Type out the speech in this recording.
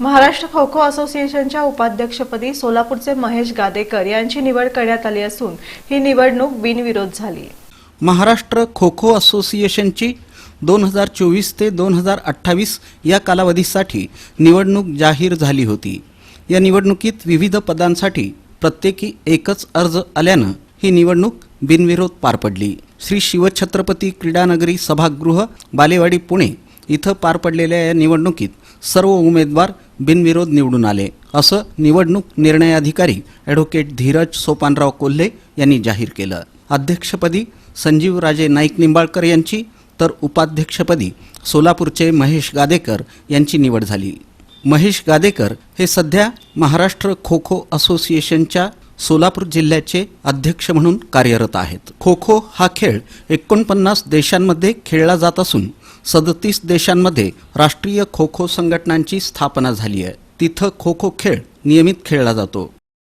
महाराष्ट्र खो खो असोसिएशनच्या उपाध्यक्षपदी सोलापूरचे महेश गादेकर यांची निवड करण्यात आली असून ही निवडणूक बिनविरोध झाली. महाराष्ट्र खो खो असोसिएशनची दोन हजार चोवीस ते दोन हजार अठ्ठावीस या कालावधीसाठी निवडणूक जाहीर झाली होती. या निवडणुकीत विविध पदांसाठी प्रत्येकी एकच अर्ज आल्यानं ही निवडणूक बिनविरोध पार पडली. श्री शिवछत्रपती क्रीडानगरी सभागृह बालेवाडी पुणे इथं पार पडलेल्या या निवडणुकीत सर्व उमेदवार बिनविरोध निवडून आले असं निवडणूक निर्णय अधिकारी ॲडव्होकेट धीरज सोपानराव कोल्हे यांनी जाहीर केलं. अध्यक्षपदी संजीव राजे नाईक निंबाळकर यांची तर उपाध्यक्षपदी सोलापूरचे महेश गादेकर यांची निवड झाली. महेश गादेकर हे सध्या महाराष्ट्र खो खो असोसिएशनच्या सोलापूर जिल्ह्याचे अध्यक्ष म्हणून कार्यरत आहेत. खो खो हा खेळ एकोणपन्नास देशांमध्ये खेळला जात असून सदतीस देशांमध्ये राष्ट्रीय खो खो संघटनांची स्थापना झाली आहे. तिथं खो खो खेळ नियमित खेळला जातो.